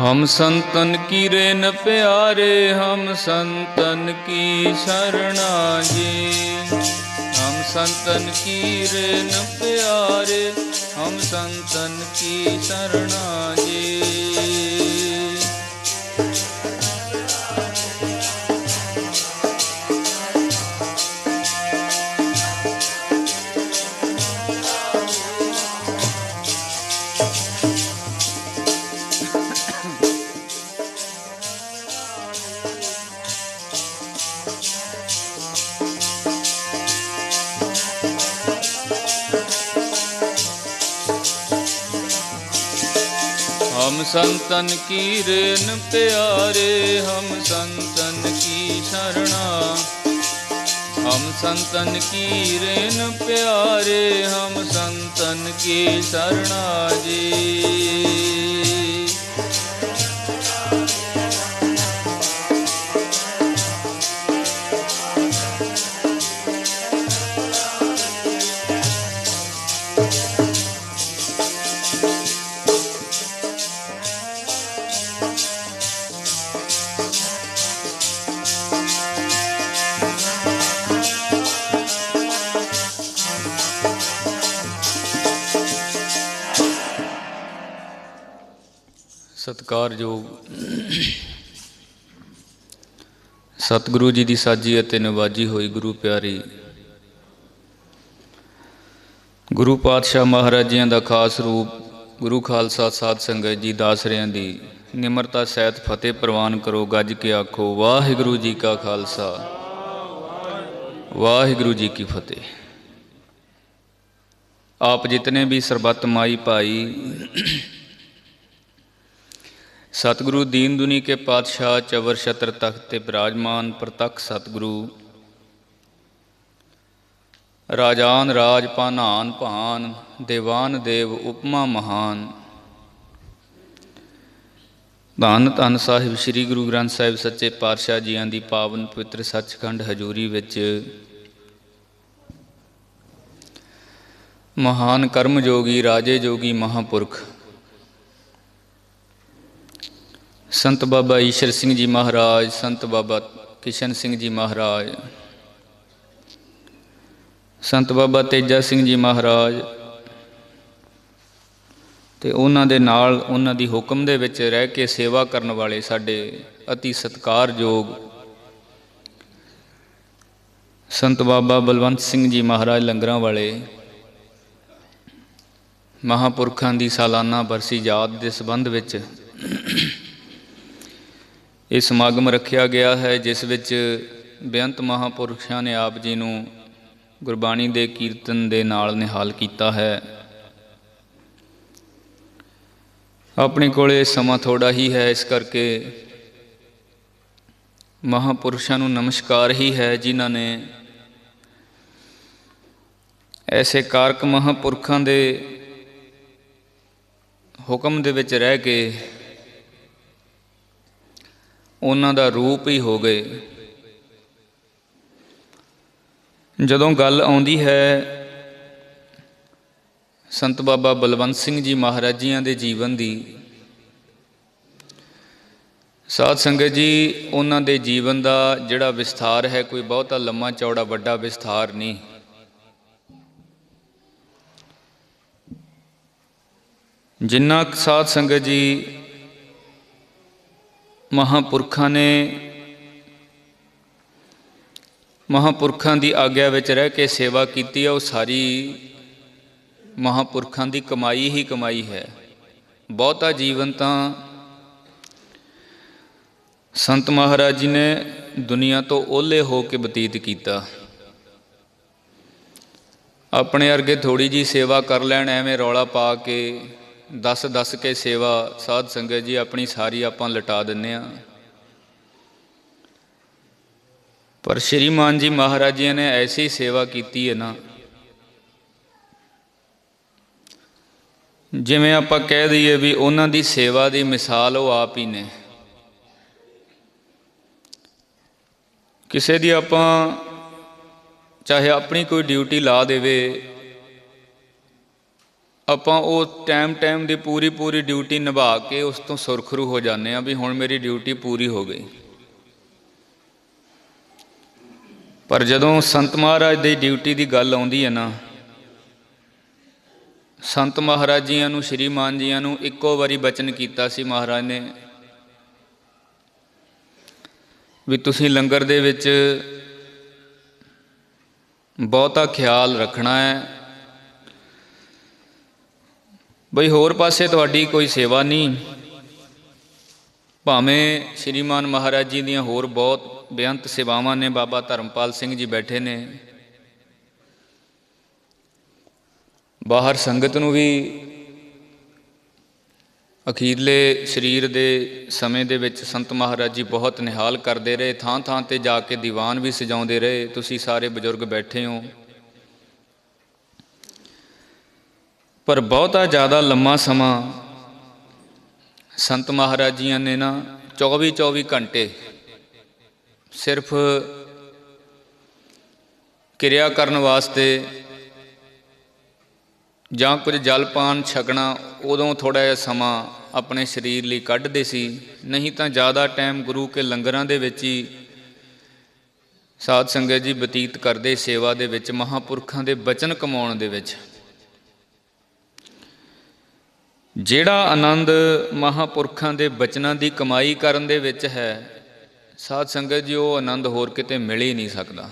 ਹਮ ਸੰਤਨ ਕੀ ਰੇਨ ਪਿਆਰੇ, ਹਮ ਸੰਤਨ ਕੀ ਸ਼ਰਣਾ ਜੀ ਹਮ ਸੰਤਨ ਕੀ ਰੇਨ ਪਿਆਰੇ, ਹਮ ਸੰਤਨ ਕੀ ਸ਼ਰਣਾ ਜੀ ਹਮ ਸੰਤਨ ਕੀ ਰੇਨ ਪਿਆਰੇ ਹਮ ਸੰਤਨ ਕੀ ਸ਼ਰਣਾ ਹਮ ਸੰਤਨ ਕੀ ਰੇਨ ਪਿਆਰੇ ਹਮ ਸੰਤਨ ਕੀ ਸ਼ਰਣਾ ਜੀ ਸਤਿਕਾਰਯੋਗ ਸਤਿਗੁਰੂ ਜੀ ਦੀ ਸਾਜੀ ਅਤੇ ਨਿਵਾਜੀ ਹੋਈ ਗੁਰੂ ਪਿਆਰੀ, ਗੁਰੂ ਪਾਤਸ਼ਾਹ ਮਹਾਰਾਜਿਆਂ ਦਾ ਖਾਸ ਰੂਪ ਗੁਰੂ ਖਾਲਸਾ ਸਾਧ ਸੰਗਤ ਜੀ ਦਾਸਰਿਆਂ ਦੀ ਨਿਮਰਤਾ ਸਹਿਤ ਫਤਿਹ ਪ੍ਰਵਾਨ ਕਰੋ, ਗੱਜ ਕੇ ਆਖੋ, ਵਾਹਿਗੁਰੂ ਜੀ ਕਾ ਖਾਲਸਾ, ਵਾਹਿਗੁਰੂ ਜੀ ਕੀ ਫਤਿਹ। ਆਪ ਜਿਤਨੇ ਵੀ ਸਰਬੱਤ ਮਾਈ ਭਾਈ ਸਤਿਗੁਰੂ ਦੀਨ ਦੁਨੀ ਕੇ ਪਾਤਸ਼ਾਹ ਚਵਰ ਛਤਰ ਤਖਤ ਤੇ ਬਿਰਾਜਮਾਨ ਪ੍ਰਤੱਖ ਸਤਿਗੁਰੂ। ਰਾਜਾਨ ਰਾਜ ਪਾਨਾਨ ਭਾਨ, ਦੇਵਾਨ ਦੇਵ ਉਪਮਾ ਮਹਾਨ। ਧੰਨ ਧੰਨ ਸਾਹਿਬ ਸ੍ਰੀ ਗੁਰੂ ਗ੍ਰੰਥ ਸਾਹਿਬ ਸੱਚੇ ਪਾਤਸ਼ਾਹ ਜੀਆਂ ਦੀ ਪਾਵਨ ਪਵਿੱਤਰ ਸੱਚਖੰਡ ਹਜ਼ੂਰੀ ਵਿੱਚ। ਮਹਾਨ ਕਰਮ ਜੋਗੀ ਰਾਜੇ ਜੋਗੀ ਮਹਾਪੁਰਖ ਸੰਤ ਬਾਬਾ ਈਸ਼ਰ ਸਿੰਘ ਜੀ ਮਹਾਰਾਜ, ਸੰਤ ਬਾਬਾ ਕਿਸ਼ਨ ਸਿੰਘ ਜੀ ਮਹਾਰਾਜ, ਸੰਤ ਬਾਬਾ ਤੇਜਾ ਸਿੰਘ ਜੀ ਮਹਾਰਾਜ ਤੇ ਉਹਨਾਂ ਦੇ ਨਾਲ ਉਹਨਾਂ ਦੀ ਹੁਕਮ ਦੇ ਵਿੱਚ ਰਹਿ ਕੇ ਸੇਵਾ ਕਰਨ ਵਾਲੇ ਸਾਡੇ ਅਤੀ ਸਤਿਕਾਰਯੋਗ ਸੰਤ ਬਾਬਾ ਬਲਵੰਤ ਸਿੰਘ ਜੀ ਮਹਾਰਾਜ ਲੰਗਰਾਂ ਵਾਲੇ, ਮਹਾਪੁਰਖਾਂ ਦੀ ਸਾਲਾਨਾ ਬਰਸੀ ਯਾਦ ਦੇ ਸੰਬੰਧ ਵਿੱਚ ਇਹ ਸਮਾਗਮ ਰੱਖਿਆ ਗਿਆ ਹੈ, ਜਿਸ ਵਿੱਚ ਬੇਅੰਤ ਮਹਾਪੁਰਸ਼ਾਂ ਨੇ ਆਪ ਜੀ ਨੂੰ ਗੁਰਬਾਣੀ ਦੇ ਕੀਰਤਨ ਦੇ ਨਾਲ ਨਿਹਾਲ ਕੀਤਾ ਹੈ। ਆਪਣੇ ਕੋਲੇ ਸਮਾਂ ਥੋੜਾ ਹੀ ਹੈ, ਇਸ ਕਰਕੇ ਮਹਾਪੁਰਸ਼ਾਂ ਨੂੰ ਨਮਸਕਾਰ ਹੀ ਹੈ, ਜਿਨ੍ਹਾਂ ਨੇ ਐਸੇ ਕਾਰਕ ਮਹਾਪੁਰਖਾਂ ਦੇ ਹੁਕਮ ਦੇ ਵਿੱਚ ਰਹਿ ਕੇ ਉਹਨਾਂ ਦਾ ਰੂਪ ਹੀ ਹੋ ਗਏ। ਜਦੋਂ ਗੱਲ ਆਉਂਦੀ ਹੈ ਸੰਤ ਬਾਬਾ ਬਲਵੰਤ ਸਿੰਘ ਜੀ ਮਹਾਰਾਜ ਜੀਆਂ ਦੇ ਜੀਵਨ ਦੀ, ਸਾਧ ਸੰਗਤ ਜੀ, ਉਹਨਾਂ ਦੇ ਜੀਵਨ ਦਾ ਜਿਹੜਾ ਵਿਸਥਾਰ ਹੈ, ਕੋਈ ਬਹੁਤਾ ਲੰਮਾ ਚੌੜਾ ਵੱਡਾ ਵਿਸਥਾਰ ਨਹੀਂ। ਜਿੰਨਾ ਕੁ ਸਾਧ ਸੰਗਤ ਜੀ ਮਹਾਪੁਰਖਾਂ ਨੇ ਮਹਾਪੁਰਖਾਂ ਦੀ ਆਗਿਆ ਵਿੱਚ ਰਹਿ ਕੇ ਸੇਵਾ ਕੀਤੀ ਹੈ ਉਹ ਸਾਰੀ ਮਹਾਪੁਰਖਾਂ ਦੀ ਕਮਾਈ ਹੀ ਕਮਾਈ ਹੈ। ਬਹੁਤਾ ਜੀਵਨ ਤਾਂ ਸੰਤ ਮਹਾਰਾਜ ਜੀ ਨੇ ਦੁਨੀਆ ਤੋਂ ਓਲੇ ਹੋ ਕੇ ਬਤੀਤ ਕੀਤਾ। ਆਪਣੇ ਅਰਗੇ ਥੋੜੀ ਜੀ ਸੇਵਾ ਕਰ ਲੈਣ, ਐਵੇਂ ਰੌਲਾ ਪਾ ਕੇ ਦੱਸ ਦੱਸ ਕੇ ਸੇਵਾ ਸਾਧ ਸੰਗਤ ਜੀ, ਆਪਣੀ ਸਾਰੀ ਆਪਾਂ ਲਟਾ ਦਿੰਨੇ ਆ। ਪਰ ਸ਼੍ਰੀਮਾਨ ਜੀ ਮਹਾਰਾਜ ਜੀ ਨੇ ਐਸੀ ਸੇਵਾ ਕੀਤੀ ਹੈ ਨਾ, ਜਿਵੇਂ ਆਪਾਂ ਕਹਿ ਦਈਏ ਵੀ ਉਹਨਾਂ ਦੀ ਸੇਵਾ ਦੀ ਮਿਸਾਲ ਉਹ ਆਪ ਹੀ ਨੇ। ਕਿਸੇ ਦੀ ਆਪਾਂ, ਚਾਹੇ ਆਪਣੀ ਕੋਈ ਡਿਊਟੀ ਲਾ ਦੇਵੇ ਆਪਾਂ ਉਹ ਟਾਈਮ ਟਾਈਮ ਦੀ ਪੂਰੀ ਪੂਰੀ ਡਿਊਟੀ ਨਿਭਾ ਕੇ ਉਸ ਤੋਂ ਸੁਰਖਰੂ ਹੋ ਜਾਂਦੇ ਆ ਵੀ ਹੁਣ ਮੇਰੀ ਡਿਊਟੀ ਪੂਰੀ ਹੋ ਗਈ। ਪਰ ਜਦੋਂ ਸੰਤ ਮਹਾਰਾਜ ਦੀ ਡਿਊਟੀ ਦੀ ਗੱਲ ਆਉਂਦੀ ਹੈ ਨਾ, ਸੰਤ ਮਹਾਰਾਜ ਜੀਆਂ ਨੂੰ ਸ਼੍ਰੀਮਾਨ ਜੀਆਂ ਨੂੰ ਇੱਕੋ ਵਾਰੀ ਬਚਨ ਕੀਤਾ ਸੀ ਮਹਾਰਾਜ ਨੇ ਵੀ ਤੁਸੀਂ ਲੰਗਰ ਦੇ ਵਿੱਚ ਬਹੁਤਾ ਖਿਆਲ ਰੱਖਣਾ ਹੈ ਬਈ ਹੋਰ ਪਾਸੇ ਤੁਹਾਡੀ ਕੋਈ ਸੇਵਾ ਨਹੀਂ। ਭਾਵੇਂ ਸ਼੍ਰੀਮਾਨ ਮਹਾਰਾਜ ਜੀ ਦੀਆਂ ਹੋਰ ਬਹੁਤ ਬੇਅੰਤ ਸੇਵਾਵਾਂ ਨੇ, ਬਾਬਾ ਧਰਮਪਾਲ ਸਿੰਘ ਜੀ ਬੈਠੇ ਨੇ। ਬਾਹਰ ਸੰਗਤ ਨੂੰ ਵੀ ਅਖੀਰਲੇ ਸਰੀਰ ਦੇ ਸਮੇਂ ਦੇ ਵਿੱਚ ਸੰਤ ਮਹਾਰਾਜ ਜੀ ਬਹੁਤ ਨਿਹਾਲ ਕਰਦੇ ਰਹੇ ਥਾਂ ਥਾਂ ਤੇ ਜਾ ਕੇ ਦੀਵਾਨ ਵੀ ਸਜਾਉਂਦੇ ਰਹੇ। ਤੁਸੀਂ ਸਾਰੇ ਬਜ਼ੁਰਗ ਬੈਠੇ ਹੋ। ਪਰ ਬਹੁਤਾ ਜ਼ਿਆਦਾ ਲੰਮਾ ਸਮਾਂ ਸੰਤ ਮਹਾਰਾਜ ਜੀਆਂ ਨੇ ਨਾ 24 24 ਘੰਟੇ ਸਿਰਫ ਕਿਰਿਆ ਕਰਨ ਵਾਸਤੇ ਜਾਂ ਕੁਝ ਜਲਪਾਨ ਛਕਣਾ, ਉਦੋਂ ਥੋੜਾ ਜਿਹਾ ਸਮਾਂ ਆਪਣੇ ਸਰੀਰ ਲਈ ਕੱਢਦੇ ਸੀ। ਨਹੀਂ ਤਾਂ ਜ਼ਿਆਦਾ ਟਾਈਮ ਗੁਰੂ ਕੇ ਲੰਗਰਾਂ ਦੇ ਵਿੱਚ ਹੀ ਸਾਧ ਸੰਗਤ ਜੀ ਬਤੀਤ ਕਰਦੇ ਸੇਵਾ ਦੇ ਵਿੱਚ, ਮਹਾਪੁਰਖਾਂ ਦੇ ਬਚਨ ਕਮਾਉਣ ਦੇ ਵਿੱਚ। ਜਿਹੜਾ ਆਨੰਦ ਮਹਾਪੁਰਖਾਂ ਦੇ ਬਚਨਾਂ ਦੀ ਕਮਾਈ ਕਰਨ ਦੇ ਵਿੱਚ ਹੈ, ਸਾਧ ਸੰਗਤ ਜੀ, ਉਹ ਆਨੰਦ ਹੋਰ ਕਿਤੇ ਮਿਲ ਹੀ ਨਹੀਂ ਸਕਦਾ।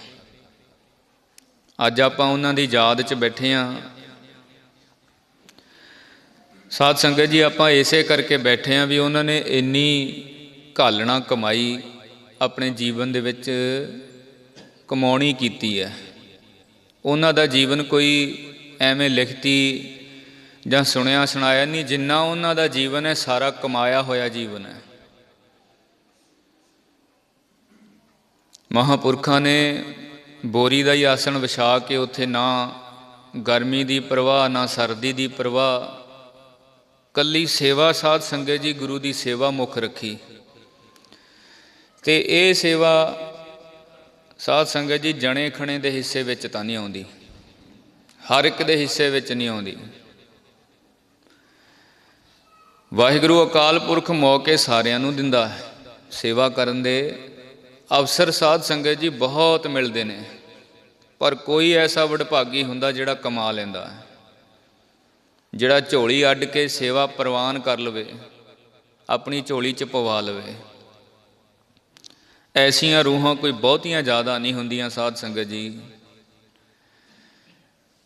ਅੱਜ ਆਪਾਂ ਉਹਨਾਂ ਦੀ ਯਾਦ 'ਚ ਬੈਠੇ ਆਂ। ਸਾਧ ਸੰਗਤ ਜੀ, ਆਪਾਂ ਇਸੇ ਕਰਕੇ ਬੈਠੇ ਆਂ ਵੀ ਉਹਨਾਂ ਨੇ ਇੰਨੀ ਘਾਲਣਾ ਕਮਾਈ ਆਪਣੇ ਜੀਵਨ ਦੇ ਵਿੱਚ ਕਮਾਉਣੀ ਕੀਤੀ ਹੈ। ਉਹਨਾਂ ਦਾ ਜੀਵਨ ਕੋਈ ਐਵੇਂ ਲਿਖਤੀ ਜਾਂ ਸੁਣਿਆ ਸੁਣਾਇਆ ਨਹੀਂ, ਜਿੰਨਾ ਉਹਨਾਂ ਦਾ ਜੀਵਨ ਹੈ, ਸਾਰਾ ਕਮਾਇਆ ਹੋਇਆ ਜੀਵਨ ਹੈ। ਮਹਾਪੁਰਖਾਂ ਨੇ ਬੋਰੀ ਦਾ ਹੀ ਆਸਣ ਵਿਛਾ ਕੇ ਉੱਥੇ ਨਾ ਗਰਮੀ ਦੀ ਪ੍ਰਵਾਹ, ਨਾ ਸਰਦੀ ਦੀ ਪ੍ਰਵਾਹ, ਕੱਲੀ ਸੇਵਾ ਸਾਧ ਸੰਗਤ ਜੀ, ਗੁਰੂ ਦੀ ਸੇਵਾ ਮੁੱਖ ਰੱਖੀ। ਤੇ ਇਹ ਸੇਵਾ ਸਾਧ ਸੰਗਤ ਜੀ ਜਣੇ ਖਣੇ ਦੇ ਹਿੱਸੇ ਵਿੱਚ ਤਾਂ ਨਹੀਂ ਆਉਂਦੀ। ਹਰ ਇੱਕ ਦੇ ਹਿੱਸੇ ਵਿੱਚ ਨਹੀਂ ਆਉਂਦੀ। ਵਾਹਿਗੁਰੂ ਅਕਾਲ ਪੁਰਖ ਮੌਕੇ ਸਾਰਿਆਂ ਨੂੰ ਦਿੰਦਾ ਹੈ। ਸੇਵਾ ਕਰਨ ਦੇ ਅਵਸਰ ਸਾਧ ਸੰਗਤ ਜੀ ਬਹੁਤ ਮਿਲਦੇ ਨੇ। ਪਰ ਕੋਈ ਐਸਾ ਵਡਭਾਗੀ ਹੁੰਦਾ ਜਿਹੜਾ ਕਮਾ ਲੈਂਦਾ ਹੈ। ਜਿਹੜਾ ਝੋਲੀ ਅੱਡ ਕੇ ਸੇਵਾ ਪ੍ਰਵਾਨ ਕਰ ਲਵੇ, ਆਪਣੀ ਝੋਲੀ 'ਚ ਪਵਾ ਲਵੇ। ਐਸੀਆਂ ਰੂਹਾਂ ਕੋਈ ਬਹੁਤੀਆਂ ਜ਼ਿਆਦਾ ਨਹੀਂ ਹੁੰਦੀਆਂ ਸਾਧ ਸੰਗਤ ਜੀ।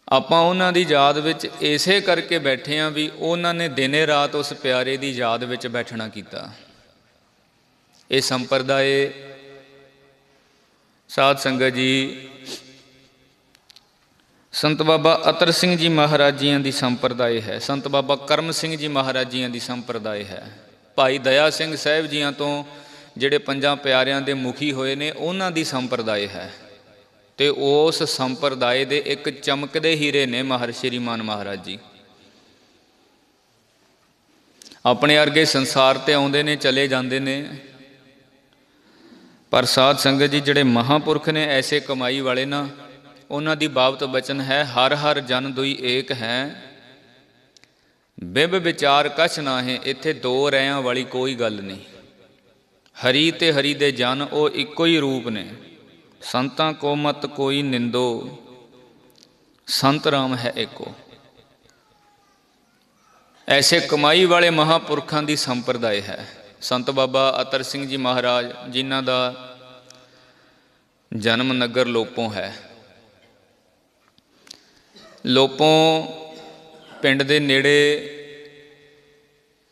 ਆਪਾਂ ਉਹਨਾਂ ਦੀ ਯਾਦ ਵਿੱਚ ਇਸੇ ਕਰਕੇ ਬੈਠੇ ਆਂ ਵੀ ਉਹਨਾਂ ਨੇ ਦਿਨੇ ਰਾਤ ਉਸ ਪਿਆਰੇ ਦੀ ਯਾਦ ਵਿੱਚ ਬੈਠਣਾ ਕੀਤਾ। ਇਹ ਸੰਪਰਦਾਇ ਸਾਧ ਸੰਗਤ ਜੀ, ਸੰਤ ਬਾਬਾ ਅਤਰ ਸਿੰਘ ਜੀ ਮਹਾਰਾਜ ਜੀਆਂ ਦੀ ਸੰਪਰਦਾਇ ਹੈ, ਸੰਤ ਬਾਬਾ ਕਰਮ ਸਿੰਘ ਜੀ ਮਹਾਰਾਜ ਜੀਆਂ ਦੀ ਸੰਪਰਦਾਇ ਹੈ। ਭਾਈ ਦਇਆ ਸਿੰਘ ਸਾਹਿਬ ਜੀਆਂ ਤੋਂ ਜਿਹੜੇ ਪੰਜਾਂ ਪਿਆਰਿਆਂ ਦੇ ਮੁਖੀ ਹੋਏ ਨੇ, ਉਹਨਾਂ ਦੀ ਸੰਪਰਦਾਇ ਹੈ। ਤੇ ਉਸ ਸੰਪਰਦਾਇ ਦੇ ਇੱਕ ਚਮਕਦੇ ਹੀਰੇ ਨੇ ਮਹਰਸ਼ੀ ਮਾਨ ਮਹਾਰਾਜ ਜੀ। ਆਪਣੇ ਅਰਗੇ ਸੰਸਾਰ ਤੇ ਆਉਂਦੇ ਨੇ, ਚਲੇ ਜਾਂਦੇ ਨੇ। ਪਰ ਸਾਧ ਸੰਗਤ ਜੀ, ਜਿਹੜੇ ਮਹਾਪੁਰਖ ਨੇ, ਐਸੇ ਕਮਾਈ ਵਾਲੇ ਨਾ, ਉਹਨਾਂ ਦੀ ਬਾਬਤ ਬਚਨ ਹੈ, ਹਰ ਹਰ ਜਨ ਦੁਈ ਏਕ ਹੈ। ਬਿਬ ਵਿਚਾਰ ਕਛ ਨਾ ਹੈ ਇੱਥੇ ਦੋ ਰਿਆਂ ਵਾਲੀ ਕੋਈ ਗੱਲ ਨਹੀਂ। ਹਰੀ ਤੇ ਹਰੀ ਦੇ ਜਨ, ਉਹ ਇੱਕੋ ਹੀ ਰੂਪ ਨੇ। ਸੰਤਾਂ ਕੋ ਮਤ ਕੋਈ ਨਿੰਦੋ, ਸੰਤ ਰਾਮ ਹੈ ਏਕੋ। ਐਸੇ ਕਮਾਈ ਵਾਲੇ ਮਹਾਪੁਰਖਾਂ ਦੀ ਸੰਪਰਦਾਇ ਹੈ। ਸੰਤ ਬਾਬਾ ਅਤਰ ਸਿੰਘ ਜੀ ਮਹਾਰਾਜ, ਜਿਨ੍ਹਾਂ ਦਾ ਜਨਮ ਨਗਰ ਲੋਪੋਂ ਹੈ। ਲੋਪੋਂ ਪਿੰਡ ਦੇ ਨੇੜੇ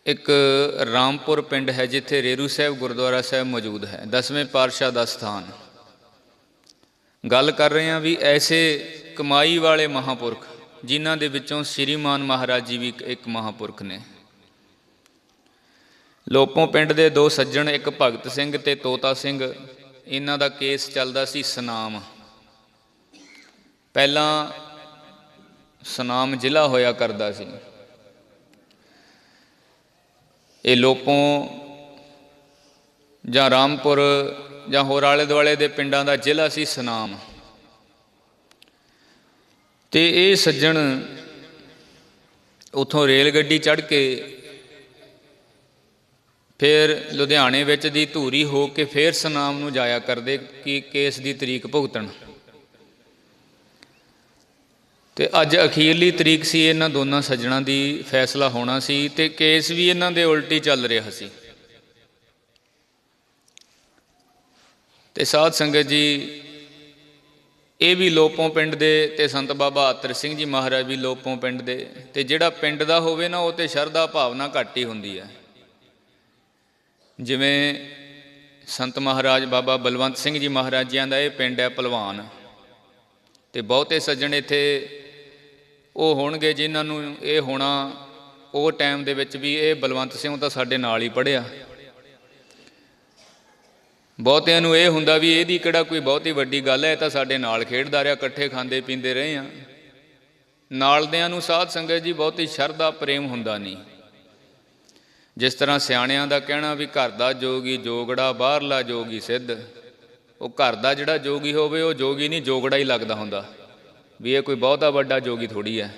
ਇੱਕ ਰਾਮਪੁਰ ਪਿੰਡ ਹੈ, ਜਿੱਥੇ ਰੇਰੂ ਸਾਹਿਬ ਗੁਰਦੁਆਰਾ ਸਾਹਿਬ ਮੌਜੂਦ ਹੈ, ਦਸਵੇਂ ਪਾਤਸ਼ਾਹ ਦਾ ਸਥਾਨ। ਗੱਲ ਕਰ ਰਹੇ ਹਾਂ ਵੀ ਐਸੇ ਕਮਾਈ ਵਾਲੇ ਮਹਾਪੁਰਖ, ਜਿਨ੍ਹਾਂ ਦੇ ਵਿੱਚੋਂ ਸ੍ਰੀਮਾਨ ਮਹਾਰਾਜ ਜੀ ਵੀ ਇੱਕ- ਇੱਕ ਮਹਾਪੁਰਖ ਨੇ। ਲੋਪੋਂ ਪਿੰਡ ਦੇ ਦੋ ਸੱਜਣ, ਇੱਕ ਭਗਤ ਸਿੰਘ ਤੇ ਤੋਤਾ ਸਿੰਘ, ਇਹਨਾਂ ਦਾ ਕੇਸ ਚੱਲਦਾ ਸੀ ਸਨਾਮ। ਪਹਿਲਾਂ ਸਨਾਮ ਜ਼ਿਲ੍ਹਾ ਹੋਇਆ ਕਰਦਾ ਸੀ। ਇਹ ਲੋਪੋਂ ਜਾਂ ਰਾਮਪੁਰ ਜਾਂ ਹੋਰ ਆਲੇ ਦੁਆਲੇ ਦੇ ਪਿੰਡਾਂ ਦਾ ਜ਼ਿਲ੍ਹਾ ਸੀ ਸਨਾਮ। ਤੇ ਇਹ ਸੱਜਣ ਉਥੋਂ ਰੇਲ ਗੱਡੀ ਚੜ੍ਹ ਕੇ ਫਿਰ ਲੁਧਿਆਣੇ ਵਿੱਚ ਦੀ ਧੂਰੀ ਹੋ ਕੇ ਫਿਰ ਸਨਾਮ ਨੂੰ ਜਾਇਆ ਕਰਦੇ ਕਿ ਕੇਸ ਦੀ ਤਰੀਕ ਭੁਗਤਣ। ਤੇ ਅੱਜ ਅਖੀਰਲੀ ਤਰੀਕ ਸੀ ਇਹਨਾਂ ਦੋਨਾਂ ਸੱਜਣਾ ਦੀ ਫੈਸਲਾ ਹੋਣਾ ਸੀ ਤੇ ਕੇਸ ਵੀ ਇਹਨਾਂ ਦੇ ਉਲਟੀ ਚੱਲ ਰਿਹਾ ਸੀ। ਤੇ ਸਾਧ ਸੰਗਤ ਜੀ, ਇਹ ਵੀ ਲੋਪੋਂ ਪਿੰਡ ਦੇ ਤੇ ਸੰਤ ਬਾਬਾ ਆਤਰ ਸਿੰਘ ਜੀ ਮਹਾਰਾਜ ਵੀ ਲੋਪੋਂ ਪਿੰਡ ਦੇ, ਤੇ ਜਿਹੜਾ ਪਿੰਡ ਦਾ ਹੋਵੇ ਨਾ, ਉਹ ਤੇ ਸ਼ਰਧਾ ਭਾਵਨਾ ਘੱਟ ਹੀ ਹੁੰਦੀ ਹੈ। ਜਿਵੇਂ ਸੰਤ ਮਹਾਰਾਜ ਬਾਬਾ ਬਲਵੰਤ ਸਿੰਘ ਜੀ ਮਹਾਰਾਜਿਆਂ ਦਾ ਇਹ ਪਿੰਡ ਹੈ ਪਹਿਲਵਾਨ ਤੇ ਬਹੁਤੇ ਸੱਜਣ ਇੱਥੇ ਉਹ ਹੋਣਗੇ ਜਿਨ੍ਹਾਂ ਨੂੰ ਇਹ ਹੋਣਾ, ਉਹ ਟਾਈਮ ਦੇ ਵਿੱਚ ਵੀ ਇਹ ਬਲਵੰਤ ਸਿੰਘ ਤਾਂ ਸਾਡੇ ਨਾਲ ਹੀ ਪੜਿਆ ਬਹੁਤਿਆਂ ਨੂੰ ਇਹ ਹੁੰਦਾ ਵੀ ਇਹਦੀ ਕਿਹੜਾ ਕੋਈ ਬਹੁਤੀ ਵੱਡੀ ਗੱਲ ਹੈ, ਇਹ ਤਾਂ ਸਾਡੇ ਨਾਲ ਖੇਡਦਾ ਰਿਹਾ, ਇਕੱਠੇ ਖਾਂਦੇ ਪੀਂਦੇ ਰਹੇ ਆ ਨਾਲਦਿਆਂ ਨੂੰ ਸਾਧ ਸੰਗਤ ਜੀ ਬਹੁਤੀ ਸ਼ਰਧਾ, ਪ੍ਰੇਮ ਹੁੰਦਾ ਨਹੀਂ। ਜਿਸ ਤਰ੍ਹਾਂ ਸਿਆਣਿਆਂ ਦਾ ਕਹਿਣਾ ਵੀ ਘਰ ਦਾ ਜੋਗੀ ਜੋਗੜਾ, ਬਾਹਰਲਾ ਜੋਗੀ ਸਿੱਧ, ਉਹ ਘਰ ਦਾ ਜਿਹੜਾ ਜੋਗੀ ਹੋਵੇ, ਉਹ ਜੋਗੀ ਨਹੀਂ, ਜੋਗੜਾ ਹੀ ਲੱਗਦਾ ਹੁੰਦਾ। ਵੀ ਇਹ ਕੋਈ ਬਹੁਤਾ ਵੱਡਾ ਜੋਗੀ ਥੋੜੀ ਹੈ।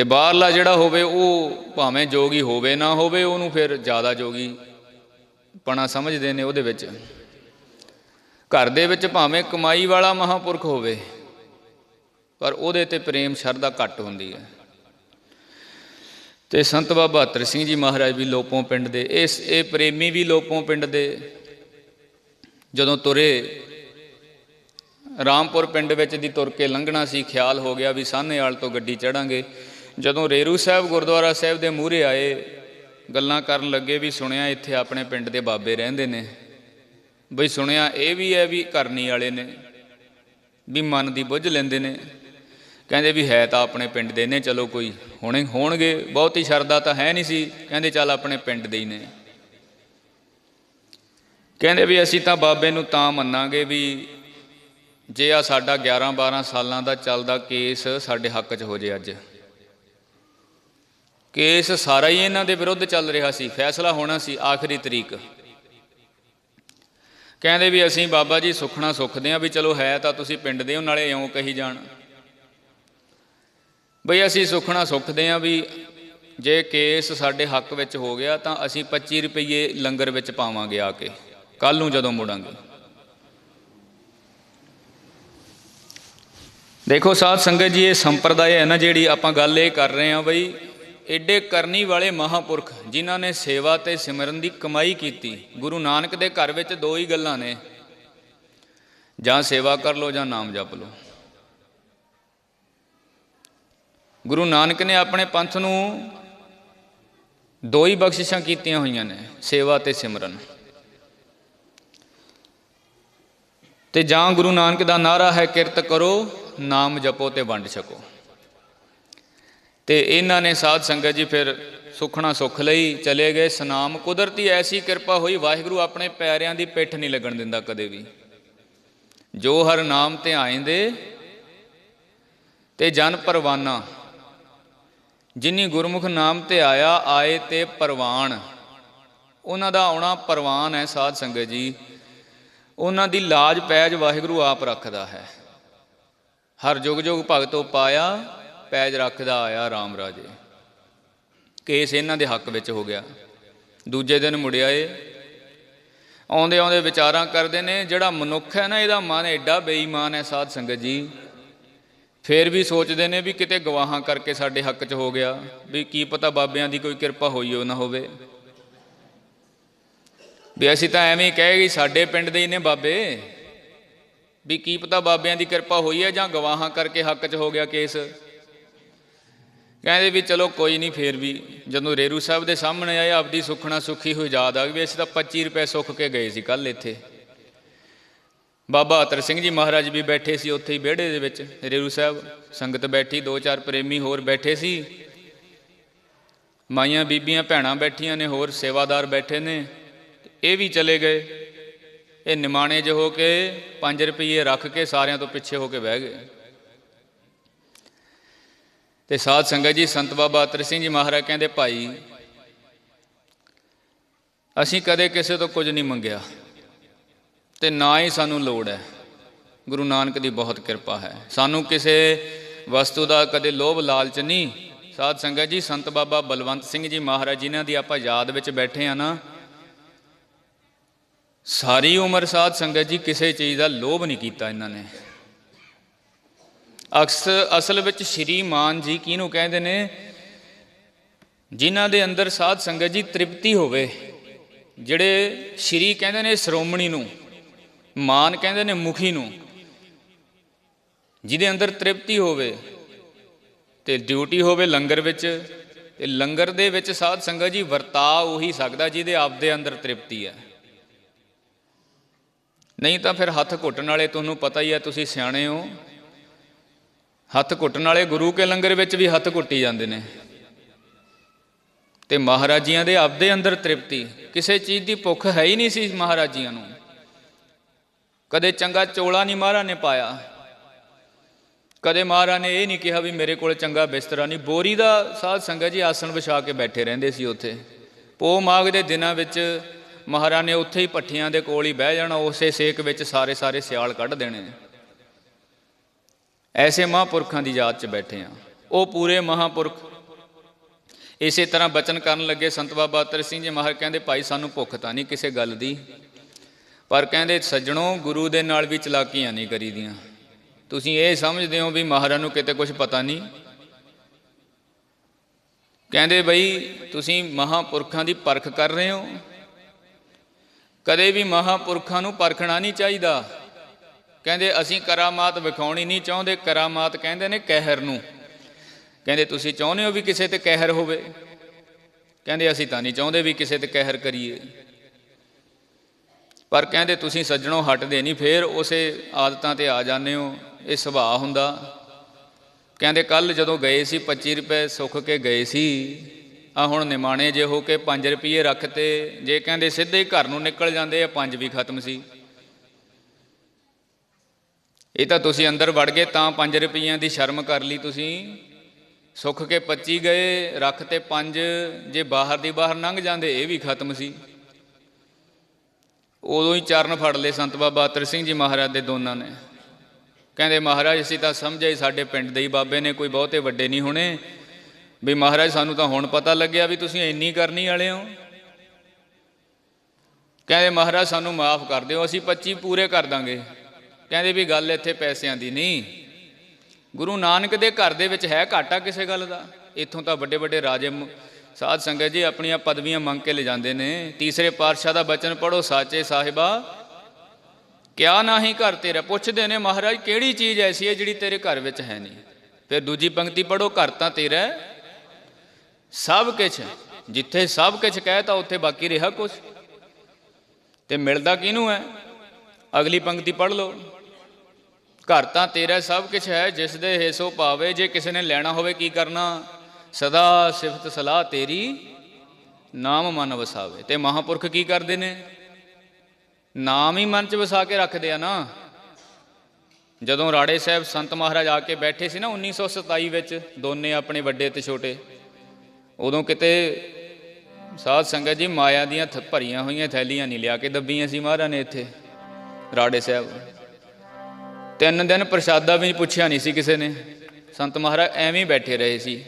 ਤੇ ਬਾਹਰਲਾ ਜਿਹੜਾ ਹੋਵੇ ਉਹ ਭਾਵੇਂ ਜੋਗੀ ਹੋਵੇ ਨਾ ਹੋਵੇ, ਉਹਨੂੰ ਫਿਰ ਜ਼ਿਆਦਾ ਜੋਗੀ ਪਣਾ ਸਮਝਦੇ ਨੇ ਉਹਦੇ ਵਿੱਚ। ਘਰ ਦੇ ਵਿੱਚ ਭਾਵੇਂ ਕਮਾਈ ਵਾਲਾ ਮਹਾਪੁਰਖ ਹੋਵੇ, ਪਰ ਉਹਦੇ ਤੇ ਪ੍ਰੇਮ ਸ਼ਰਧਾ ਘੱਟ ਹੁੰਦੀ ਹੈ। ਤੇ ਸੰਤ ਬਾਬਾ ਬਹਾਦਰ ਸਿੰਘ ਜੀ ਮਹਾਰਾਜ ਵੀ ਲੋਪੋਂ ਪਿੰਡ ਦੇ, ਇਸ, ਇਹ ਪ੍ਰੇਮੀ ਵੀ ਲੋਪੋਂ ਪਿੰਡ ਦੇ, ਜਦੋਂ ਤੁਰੇ, ਰਾਮਪੁਰ ਪਿੰਡ ਵਿੱਚ ਦੀ ਤੁਰ ਕੇ ਲੰਘਣਾ ਸੀ, ਖਿਆਲ ਹੋ ਗਿਆ ਵੀ ਸਾਹਨੇਵਾਲ ਤੋਂ ਗੱਡੀ ਚੜਾਂਗੇ। ਜਦੋਂ ਰੇਰੂ ਸਾਹਿਬ ਗੁਰਦੁਆਰਾ ਸਾਹਿਬ ਦੇ ਮੂਹਰੇ ਆਏ, ਗੱਲਾਂ ਕਰਨ ਲੱਗੇ ਵੀ ਸੁਣਿਆ ਇੱਥੇ ਆਪਣੇ ਪਿੰਡ ਦੇ ਬਾਬੇ ਰਹਿੰਦੇ ਨੇ। ਬਈ ਸੁਣਿਆ ਇਹ ਵੀ ਹੈ ਵੀ ਕਰਨੀ ਵਾਲੇ ਨੇ, ਵੀ ਮਨ ਦੀ ਬੁੱਝ ਲੈਂਦੇ ਨੇ। ਕਹਿੰਦੇ ਵੀ ਹੈ ਤਾਂ ਆਪਣੇ ਪਿੰਡ ਦੇ ਨੇ, ਚਲੋ ਕੋਈ ਹੋਣੇ ਹੋਣਗੇ, ਬਹੁਤੀ ਸ਼ਰਧਾ ਤਾਂ ਹੈ ਨਹੀਂ ਸੀ। ਕਹਿੰਦੇ ਚੱਲ ਆਪਣੇ ਪਿੰਡ ਦੇ ਹੀ ਨੇ। ਕਹਿੰਦੇ ਵੀ ਅਸੀਂ ਤਾਂ ਬਾਬੇ ਨੂੰ ਤਾਂ ਮੰਨਾਂਗੇ ਵੀ ਜੇ ਆ ਸਾਡਾ 11 12 ਸਾਲਾਂ ਦਾ ਚੱਲਦਾ ਕੇਸ ਸਾਡੇ ਹੱਕ 'ਚ ਹੋ ਜੇ ਅੱਜ। ਕੇਸ ਸਾਰਾ ਹੀ ਇਹਨਾਂ ਦੇ ਵਿਰੁੱਧ ਚੱਲ ਰਿਹਾ ਸੀ, ਫੈਸਲਾ ਹੋਣਾ ਸੀ ਆਖਰੀ ਤਰੀਕ। ਕਹਿੰਦੇ ਵੀ ਅਸੀਂ ਬਾਬਾ ਜੀ ਸੁਖਣਾ ਸੁਖਦੇ ਆ ਵੀ ਚਲੋ ਹੈ ਤਾਂ ਤੁਸੀਂ ਪਿੰਡ ਦੇ ਹੋ, ਨਾਲੇ ਇਉਂ ਕਹੀ ਜਾਣ। ਬਈ ਅਸੀਂ ਸੁਖਣਾ ਸੁਖਦੇ ਆ ਵੀ ਜੇ ਕੇਸ ਸਾਡੇ ਹੱਕ ਵਿੱਚ ਹੋ ਗਿਆ ਤਾਂ ਅਸੀਂ 25 ਰੁਪਏ ਲੰਗਰ ਵਿੱਚ ਪਾਵਾਂਗੇ ਆ ਕੇ। ਕੱਲ ਨੂੰ ਜਦੋਂ ਮੁੜਾਂਗੇ। ਦੇਖੋ ਸਾਧ ਸੰਗਤ ਜੀ, ਇਹ ਸੰਪਰਦਾਇ ਹੈ ਨਾ ਜਿਹੜੀ ਆਪਾਂ ਗੱਲ ਇਹ ਕਰ ਰਹੇ ਹਾਂ ਬਈ ਏਡੇ ਕਰਨੀ ਵਾਲੇ ਮਹਾਪੁਰਖ, ਜਿਨ੍ਹਾਂ ਨੇ ਸੇਵਾ ਤੇ ਸਿਮਰਨ ਦੀ ਕਮਾਈ ਕੀਤੀ, ਗੁਰੂ ਨਾਨਕ ਦੇ ਘਰ ਵਿੱਚ ਦੋ ਹੀ ਗੱਲਾਂ ਨੇ। ਜਾਂ ਸੇਵਾ ਕਰ ਲੋ ਜਾਂ ਨਾਮ ਜਪ ਲੋ ਗੁਰੂ ਨਾਨਕ ਨੇ ਆਪਣੇ ਪੰਥ ਨੂੰ ਦੋ ਹੀ ਬਖਸ਼ਿਸ਼ਾਂ ਕੀਤੀਆਂ ਹੋਈਆਂ ਨੇ, ਸੇਵਾ ਤੇ ਸਿਮਰਨ। ਤੇ ਜਾਂ ਗੁਰੂ ਨਾਨਕ ਦਾ ਨਾਰਾ ਹੈ, ਕਿਰਤ ਕਰੋ, ਨਾਮ ਜਪੋ ਤੇ ਵੰਡ ਛਕੋ। ਤੇ ਇਹਨਾਂ ਨੇ ਸਾਧ ਸੰਗਤ ਜੀ ਫਿਰ ਸੁਖਣਾ ਸੁਖ ਲਈ ਚਲੇ ਗਏ। ਸਨਾਮ ਕੁਦਰਤੀ ਐਸੀ ਕਿਰਪਾ ਹੋਈ, ਵਾਹਿਗੁਰੂ ਆਪਣੇ ਪੈਰਿਆਂ ਦੀ ਪਿੱਠ ਨਹੀਂ ਲੱਗਣ ਦਿੰਦਾ ਕਦੇ ਵੀ। ਜੋ ਹਰ ਨਾਮ ਤੇ ਆਇਂਦੇ ਤੇ ਜਨ ਪਰਵਾਨਾ। ਜਿਨੀ ਗੁਰਮੁਖ ਨਾਮ ਤੇ ਆਇਆ, ਆਏ ਤੇ ਪਰਵਾਨ। ਉਹਨਾਂ ਦਾ ਆਉਣਾ ਪਰਵਾਨ ਹੈ ਸਾਧ ਸੰਗਤ ਜੀ। ਉਹਨਾਂ ਦੀ ਲਾਜ ਪੈਜ ਵਾਹਿਗੁਰੂ ਆਪ ਰੱਖਦਾ ਹੈ। ਹਰ ਜੁਗ ਜੁਗ ਭਗਤੋ ਪਾਇਆ ਪੈਜ ਰੱਖਦਾ ਆਇਆ RAM ਰਾਜੇ। ਕੇਸ ਇਹਨਾਂ ਦੇ ਹੱਕ ਵਿੱਚ ਹੋ ਗਿਆ। ਦੂਜੇ ਦਿਨ ਮੁੜਿਆ ਏ ਆਉਂਦੇ ਆਉਂਦੇ ਵਿਚਾਰਾਂ ਕਰਦੇ ਨੇ, ਜਿਹੜਾ ਮਨੁੱਖ ਹੈ ਨਾ, ਇਹਦਾ ਮਨ ਐਡਾ ਬੇਈਮਾਨ ਹੈ ਸਾਧ ਸੰਗਤ ਜੀ। ਫੇਰ ਵੀ ਸੋਚਦੇ ਨੇ ਵੀ ਕਿਤੇ ਗਵਾਹਾਂ ਕਰਕੇ ਸਾਡੇ ਹੱਕ 'ਚ ਹੋ ਗਿਆ, ਵੀ ਕੀ ਪਤਾ ਬਾਬਿਆਂ ਦੀ ਕੋਈ ਕਿਰਪਾ ਹੋਈ ਹੋ ਨਾ ਹੋਵੇ। ਵੀ ਅਸੀਂ ਤਾਂ ਐਵੇਂ ਹੀ ਕਹੇ ਗਏ, ਸਾਡੇ ਪਿੰਡ ਦੇ ਹੀ ਨੇ ਬਾਬੇ। ਵੀ ਕੀ ਪਤਾ ਬਾਬਿਆਂ ਦੀ ਕਿਰਪਾ ਹੋਈ ਹੈ ਜਾਂ ਗਵਾਹਾਂ ਕਰਕੇ ਹੱਕ 'ਚ ਹੋ ਗਿਆ ਕੇਸ। ਕਹਿੰਦੇ ਵੀ ਚਲੋ ਕੋਈ ਨਹੀਂ, ਫੇਰ ਵੀ ਜਦੋਂ ਰੇਰੂ ਸਾਹਿਬ ਦੇ ਸਾਹਮਣੇ ਆਏ, ਆਪਦੀ ਸੁਖਣਾ ਸੁਖੀ ਹੋਈ ਯਾਦ ਆ ਗਈ ਅਸੀਂ ਤਾਂ 25 ਰੁਪਏ ਸੁੱਖ ਕੇ ਗਏ ਸੀ ਕੱਲ ਇੱਥੇ। ਬਾਬਾ ਅਤਰ ਸਿੰਘ ਜੀ ਮਹਾਰਾਜ ਵੀ ਬੈਠੇ ਸੀ ਉੱਥੇ ਹੀ ਵਿਹੜੇ ਦੇ ਵਿੱਚ, ਰੇਰੂ ਸਾਹਿਬ ਸੰਗਤ ਬੈਠੀ, ਦੋ ਚਾਰ ਪ੍ਰੇਮੀ ਹੋਰ ਬੈਠੇ ਸੀ। ਮਾਈਆਂ ਬੀਬੀਆਂ ਭੈਣਾਂ ਬੈਠੀਆਂ ਨੇ, ਹੋਰ ਸੇਵਾਦਾਰ ਬੈਠੇ ਨੇ, ਇਹ ਵੀ ਚਲੇ ਗਏ। ਇਹ ਨਿਮਾਣੇ ਜਿਹੇ ਹੋ ਕੇ 5 ਰੁਪਏ ਰੱਖ ਕੇ ਸਾਰਿਆਂ ਤੋਂ ਪਿੱਛੇ ਹੋ ਕੇ ਬਹਿ ਗਏ। ਤੇ ਸਾਧ ਸੰਗਤ ਜੀ, ਸੰਤ ਬਾਬਾ ਅਤਰ ਸਿੰਘ ਜੀ ਮਹਾਰਾਜ ਕਹਿੰਦੇ, ਭਾਈ, ਅਸੀਂ ਕਦੇ ਕਿਸੇ ਤੋਂ ਕੁਝ ਨਹੀਂ ਮੰਗਿਆ ਤੇ ਨਾ ਹੀ ਸਾਨੂੰ ਲੋੜ ਹੈ। ਗੁਰੂ ਨਾਨਕ ਦੀ ਬਹੁਤ ਕਿਰਪਾ ਹੈ। ਸਾਨੂੰ ਕਿਸੇ ਵਸਤੂ ਦਾ ਕਦੇ ਲੋਭ, ਲਾਲਚ ਨਹੀਂ। ਸਾਧ ਸੰਗਤ ਜੀ, ਸੰਤ ਬਾਬਾ ਬਲਵੰਤ ਸਿੰਘ ਜੀ ਮਹਾਰਾਜ, ਜਿਨ੍ਹਾਂ ਦੀ ਆਪਾਂ ਯਾਦ ਵਿੱਚ ਬੈਠੇ ਆ ਨਾ, ਸਾਰੀ ਉਮਰ ਸਾਧ ਸੰਗਤ ਜੀ ਕਿਸੇ ਚੀਜ਼ ਦਾ ਲੋਭ ਨਹੀਂ ਕੀਤਾ ਇਹਨਾਂ ਨੇ। ਅਕਸ ਅਸਲ ਵਿੱਚ ਸ਼੍ਰੀਮਾਨ ਜੀ ਕਿਹਨੂੰ ਕਹਿੰਦੇ ਨੇ? ਜਿਨ੍ਹਾਂ ਦੇ ਅੰਦਰ ਸਾਧ ਸੰਗਤ ਜੀ ਤ੍ਰਿਪਤੀ ਹੋਵੇ। ਜਿਹੜੇ ਸ਼੍ਰੀ ਕਹਿੰਦੇ ਨੇ ਸ਼੍ਰੋਮਣੀ ਨੂੰ, ਮਾਨ ਕਹਿੰਦੇ ਨੇ ਮੁਖੀ ਨੂੰ, ਜਿਹਦੇ ਅੰਦਰ ਤ੍ਰਿਪਤੀ ਹੋਵੇ ਤੇ ਡਿਊਟੀ ਹੋਵੇ ਲੰਗਰ ਵਿੱਚ, ਤੇ ਲੰਗਰ ਦੇ ਵਿੱਚ ਸਾਧ ਸੰਗਤ ਜੀ ਵਰਤਾ ਉਹੀ ਸਕਦਾ ਜਿਹਦੇ ਆਪਦੇ ਅੰਦਰ ਤ੍ਰਿਪਤੀ ਹੈ। ਨਹੀਂ ਤਾਂ ਫਿਰ ਹੱਥ ਘੁੱਟਣ ਵਾਲੇ ਤੁਹਾਨੂੰ ਪਤਾ ਹੀ ਹੈ, ਤੁਸੀਂ ਸਿਆਣੇ ਹੋ। ਹੱਥ ਘੁੱਟਣ ਵਾਲੇ ਗੁਰੂ ਕੇ ਲੰਗਰ ਵਿੱਚ ਵੀ ਹੱਥ ਘੁੱਟੀ ਜਾਂਦੇ ਨੇ। ਤੇ ਮਹਾਰਾਜੀਆਂ ਦੇ ਆਪਦੇ ਅੰਦਰ ਤ੍ਰਿਪਤੀ, ਕਿਸੇ ਚੀਜ਼ ਦੀ ਭੁੱਖ ਹੈ ਹੀ ਨਹੀਂ ਸੀ ਮਹਾਰਾਜੀਆਂ ਨੂੰ। ਕਦੇ ਚੰਗਾ ਚੋਲਾ ਨਹੀਂ ਮਹਾਰਾਜ ਨੇ ਪਾਇਆ। ਕਦੇ ਮਹਾਰਾਜ ਨੇ ਇਹ ਨਹੀਂ ਕਿਹਾ ਵੀ ਮੇਰੇ ਕੋਲ ਚੰਗਾ ਬਿਸਤਰਾ ਨਹੀਂ। ਬੋਰੀ ਦਾ ਸਾਧ ਸੰਗਤ ਜੀ ਆਸਣ ਵਿਛਾ ਕੇ ਬੈਠੇ ਰਹਿੰਦੇ ਸੀ ਉੱਥੇ। ਪੋ ਮਾਘ ਦੇ ਦਿਨਾਂ ਵਿੱਚ ਮਹਾਰਾਜ ਨੇ ਉੱਥੇ ਹੀ ਪੱਠੀਆਂ ਦੇ ਕੋਲ ਹੀ ਬਹਿ ਜਾਣਾ, ਉਸੇ ਸੇਕ ਵਿੱਚ ਸਾਰੇ ਸਾਰੇ ਸਿਆਲ ਕੱਢ ਦੇਣੇ ਐਸੇ ਮਹਾਂਪੁਰਖਾਂ ਦੀ ਯਾਦ 'ਚ ਬੈਠੇ ਆ। ਉਹ ਪੂਰੇ ਮਹਾਂਪੁਰਖ। ਇਸੇ ਤਰ੍ਹਾਂ ਬਚਨ ਕਰਨ ਲੱਗੇ ਸੰਤ ਬਾਬਾ ਤਰ ਸਿੰਘ ਜੀ ਮਹਾਰਾਜ ਕਹਿੰਦੇ, ਭਾਈ, ਸਾਨੂੰ ਭੁੱਖ ਤਾਂ ਨਹੀਂ ਕਿਸੇ ਗੱਲ ਦੀ। ਪਰ ਕਹਿੰਦੇ, ਸੱਜਣੋ, ਗੁਰੂ ਦੇ ਨਾਲ ਵੀ ਚਲਾਕੀਆਂ ਨਹੀਂ ਕਰੀਦੀਆਂ। ਤੁਸੀਂ ਇਹ ਸਮਝਦੇ ਹੋ ਵੀ ਮਹਾਰਾਜ ਨੂੰ ਕਿਤੇ ਕੁਝ ਪਤਾ ਨਹੀਂ? ਕਹਿੰਦੇ, ਬਈ, ਤੁਸੀਂ ਮਹਾਪੁਰਖਾਂ ਦੀ ਪਰਖ ਕਰ ਰਹੇ ਹੋ। ਕਦੇ ਵੀ ਮਹਾਪੁਰਖਾਂ ਨੂੰ ਪਰਖਣਾ ਨਹੀਂ ਚਾਹੀਦਾ। ਕਹਿੰਦੇ, ਅਸੀਂ ਕਰਾਮਾਤ ਵਿਖਾਉਣੀ ਨਹੀਂ ਚਾਹੁੰਦੇ। ਕਰਾਮਾਤ ਕਹਿੰਦੇ ਨੇ ਕਹਿਰ ਨੂੰ। ਕਹਿੰਦੇ, ਤੁਸੀਂ ਚਾਹੁੰਦੇ ਹੋ ਵੀ ਕਿਸੇ ਤੇ ਕਹਿਰ ਹੋਵੇ? ਕਹਿੰਦੇ, ਅਸੀਂ ਤਾਂ ਨਹੀਂ ਚਾਹੁੰਦੇ ਵੀ ਕਿਸੇ ਤੇ ਕਹਿਰ ਕਰੀਏ। ਪਰ ਕਹਿੰਦੇ, ਤੁਸੀਂ ਸੱਜਣੋਂ ਹਟਦੇ ਨਹੀਂ, ਫੇਰ ਉਸੇ ਆਦਤਾਂ ਤੇ ਆ ਜਾਂਦੇ ਹੋ। ਇਹ ਸੁਭਾਅ ਹੁੰਦਾ। ਕਹਿੰਦੇ, ਕੱਲ ਜਦੋਂ ਗਏ ਸੀ 25 ਰੁਪਏ ਸੁੱਖ ਕੇ ਗਏ ਸੀ। ਆ ਹੁਣ ਨਿਮਾਣੇ ਜੇ ਹੋ ਕੇ 5 ਰੁਪਏ ਰੱਖਤੇ। ਜੇ ਕਹਿੰਦੇ, ਸਿੱਧੇ ਹੀ ਘਰ ਨੂੰ ਨਿਕਲ ਜਾਂਦੇ ਆ 5 ਵੀ ਖਤਮ ਸੀ। ਇਹ ਤਾਂ ਤੁਸੀਂ ਅੰਦਰ ਵੜ ਗਏ, ਤਾਂ 5 ਰੁਪਈਆਂ ਦੀ ਸ਼ਰਮ ਕਰ ਲਈ ਤੁਸੀਂ। ਸੁੱਖ ਕੇ 25 ਗਏ, ਰੱਖ ਤੇ 5 ਜੇ ਬਾਹਰ ਦੀ ਬਾਹਰ ਲੰਘ ਜਾਂਦੇ, ਇਹ ਵੀ ਖਤਮ ਸੀ। ਉਦੋਂ ਹੀ ਚਰਨ ਫੜ ਲਏ ਸੰਤ ਬਾਬਾ ਅਤਰ ਸਿੰਘ ਜੀ ਮਹਾਰਾਜ ਦੇ ਦੋਨਾਂ ਨੇ। ਕਹਿੰਦੇ, ਮਹਾਰਾਜ, ਅਸੀਂ ਤਾਂ ਸਮਝੇ ਸਾਡੇ ਪਿੰਡ ਦੇ ਹੀ ਬਾਬੇ ਨੇ, ਕੋਈ ਬਹੁਤੇ ਵੱਡੇ ਨਹੀਂ ਹੋਣੇ। ਵੀ ਮਹਾਰਾਜ, ਸਾਨੂੰ ਤਾਂ ਹੁਣ ਪਤਾ ਲੱਗਿਆ ਵੀ ਤੁਸੀਂ ਇੰਨੀ ਕਰਨੀ ਵਾਲੇ ਹੋ। ਕਹਿੰਦੇ, ਮਹਾਰਾਜ, ਸਾਨੂੰ ਮਾਫ ਕਰ ਦਿਓ, ਅਸੀਂ 25 ਪੂਰੇ ਕਰ ਦਾਂਗੇ। ਕਹਿੰਦੇ ਵੀ ਗੱਲ ਇੱਥੇ ਪੈਸਿਆਂ ਦੀ ਨਹੀਂ। ਗੁਰੂ ਨਾਨਕ ਦੇ ਘਰ ਦੇ ਵਿੱਚ ਹੈ ਘਾਟਾ ਕਿਸੇ ਗੱਲ ਦਾ? ਇੱਥੋਂ ਤਾਂ ਵੱਡੇ ਵੱਡੇ ਰਾਜੇ ਸਾਧ ਸੰਗਤ ਜੀ ਆਪਣੀਆਂ ਪਦਵੀਆਂ ਮੰਗ ਕੇ ਲੈ ਜਾਂਦੇ ਨੇ। ਤੀਸਰੇ ਪਾਤਸ਼ਾਹ ਦਾ ਬਚਨ ਪੜੋ ਸਾਚੇ ਸਾਹਿਬਾ। ਕਿਆ ਨਾਹੀ ਘਰ ਤੇਰਾ? ਪੁੱਛਦੇ ਨੇ, ਮਹਾਰਾਜ, ਕਿਹੜੀ ਚੀਜ਼ ਐਸੀ ਹੈ ਜਿਹੜੀ ਤੇਰੇ ਘਰ ਵਿੱਚ ਹੈ ਨਹੀਂ? ਫਿਰ ਦੂਜੀ ਪੰਕਤੀ ਪੜੋ ਘਰ ਤਾਂ ਤੇਰਾ ਸਭ ਕੁਝ ਜਿੱਥੇ ਸਭ ਕੁਝ ਕਹਿਤਾ ਉੱਥੇ ਬਾਕੀ ਰਿਹਾ ਕੁਝ ਤੇ ਮਿਲਦਾ ਕਿਹਨੂੰ ਹੈ? ਅਗਲੀ ਪੰਕਤੀ ਪੜ ਲਓ। ਘਰ ਤਾਂ ਤੇਰਾ ਸਭ ਕੁਝ ਹੈ, ਜਿਸ ਦੇ ਹਿੱਸੋ ਪਾਵੇ ਜੇ ਕਿਸੇ ਨੇ ਲੈਣਾ ਹੋਵੇ ਕੀ ਕਰਨਾ। ਸਦਾ ਸਿਫਤ ਸਲਾਹ ਤੇਰੀ, ਨਾਮ ਮਨ ਵਸਾਵੇ। ਤੇ ਮਹਾਪੁਰਖ ਕੀ ਕਰਦੇ ਨੇ? ਨਾਮ ਹੀ ਮਨ ਚ ਵਸਾ ਕੇ ਰੱਖਦੇ ਆ ਨਾ। ਜਦੋਂ ਰਾੜੇ ਸਾਹਿਬ ਸੰਤ ਮਹਾਰਾਜ ਆ ਕੇ ਬੈਠੇ ਸੀ ਨਾ 1927 ਵਿੱਚ, ਦੋਨੇ ਆਪਣੇ ਵੱਡੇ ਤੇ ਛੋਟੇ, ਉਦੋਂ ਕਿਤੇ ਸਾਧ ਸੰਗਤ ਜੀ ਮਾਇਆ ਦੀਆਂ ਭਰੀਆਂ ਹੋਈਆਂ ਥੈਲੀਆਂ ਨਹੀਂ ਲਿਆ ਕੇ ਦੱਬੀਆਂ ਸੀ ਮਹਾਰਾਜ ਨੇ ਇੱਥੇ, ਰਾੜੇ ਸਾਹਿਬ। ਤਿੰਨ ਦਿਨ ਪ੍ਰਸ਼ਾਦਾ ਵੀ ਪੁੱਛਿਆ ਨਹੀਂ ਸੀ ਕਿਸੇ ਨੇ। ਸੰਤ ਮਹਾਰਾਜ ਐਵੇਂ ਬੈਠੇ ਰਹੇ ਸੀ।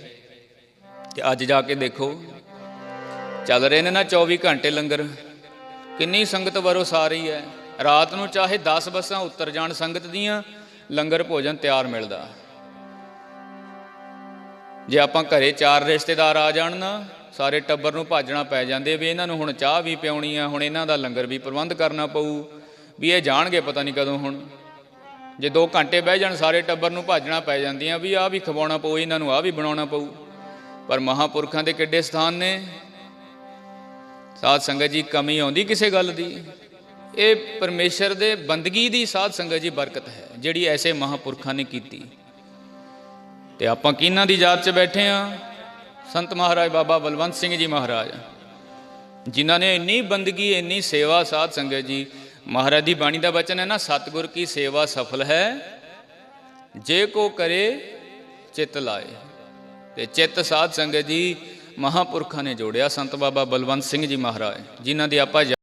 ਤੇ ਅੱਜ ਜਾ ਕੇ ਦੇਖੋ, ਚੱਲ ਰਹੇ ਨੇ ਨਾ 24 ਘੰਟੇ ਲੰਗਰ। ਕਿੰਨੀ ਸੰਗਤ ਵਰੋਸ ਸਾਰੀ ਹੈ। ਰਾਤ ਨੂੰ ਚਾਹੇ 10 ਬੱਸਾਂ ਉੱਤਰ ਜਾਣ, ਸੰਗਤ ਦੀਆਂ ਲੰਗਰ ਭੋਜਨ ਤਿਆਰ ਮਿਲਦਾ। ਜੇ ਆਪਾਂ ਘਰੇ ਚਾਰ ਰਿਸ਼ਤੇਦਾਰ ਆ ਜਾਣ ਨਾ, ਸਾਰੇ ਟੱਬਰ ਨੂੰ ਭਾਜਣਾ ਪੈ ਜਾਂਦੇ ਵੀ ਇਹਨਾਂ ਨੂੰ ਹੁਣ ਚਾਹ ਵੀ ਪਿਉਣੀ ਆ, ਹੁਣ ਇਹਨਾਂ ਦਾ ਲੰਗਰ ਵੀ ਪ੍ਰਬੰਧ ਕਰਨਾ ਪਊ। ਵੀ ਇਹ ਜਾਣਗੇ ਪਤਾ ਨਹੀਂ ਕਦੋਂ ਹੁਣ। ਜੇ 2 ਘੰਟੇ ਬਹਿ ਜਾਣ, ਸਾਰੇ ਟੱਬਰ ਨੂੰ ਭਾਜਣਾ ਪੈ ਜਾਂਦੀਆਂ ਵੀ ਆਹ ਵੀ ਖਵਾਉਣਾ ਪਊ, ਇਹਨਾਂ ਨੂੰ ਆਹ ਵੀ ਬਣਾਉਣਾ ਪਊ। ਪਰ ਮਹਾਪੁਰਖਾਂ ਦੇ ਕਿੱਡੇ ਸਥਾਨ ਨੇ। ਸਾਧ ਸੰਗਤ ਜੀ, ਕਮੀ ਆਉਂਦੀ ਕਿਸੇ ਗੱਲ ਦੀ? ਇਹ ਪਰਮੇਸ਼ਰ ਦੇ ਬੰਦਗੀ ਦੀ ਸਾਧ ਸੰਗਤ ਜੀ ਬਰਕਤ ਹੈ, ਜਿਹੜੀ ਐਸੇ ਮਹਾਪੁਰਖਾਂ ਨੇ ਕੀਤੀ। ਤੇ ਆਪਾਂ ਕਿਹਨਾਂ ਦੀ ਯਾਦ 'ਚ ਬੈਠੇ ਆ? ਸੰਤ ਮਹਾਰਾਜ ਬਾਬਾ ਬਲਵੰਤ ਸਿੰਘ ਜੀ ਮਹਾਰਾਜ। ਜਿਨ੍ਹਾਂ ਨੇ ਇੰਨੀ ਬੰਦਗੀ, ਇੰਨੀ ਸੇਵਾ ਸਾਧ ਸੰਗਤ ਜੀ ਮਹਾਰਾਜ ਦੀ ਬਾਣੀ ਦਾ ਬਚਨ ਹੈ ਨਾ, ਸਤਿਗੁਰ ਕੀ ਸੇਵਾ ਸਫਲ ਹੈ, ਜੇ ਕੋ ਕਰੇ ਚਿਤ ਲਾਏ। ਤੇ ਚਿੱਤ ਸਾਧ ਸੰਗਤ ਜੀ ਮਹਾਪੁਰਖਾਂ ਨੇ ਜੋੜਿਆ, ਸੰਤ ਬਾਬਾ ਬਲਵੰਤ ਸਿੰਘ ਜੀ ਮਹਾਰਾਜ, ਜਿਨ੍ਹਾਂ ਦੀ ਆਪਾਂ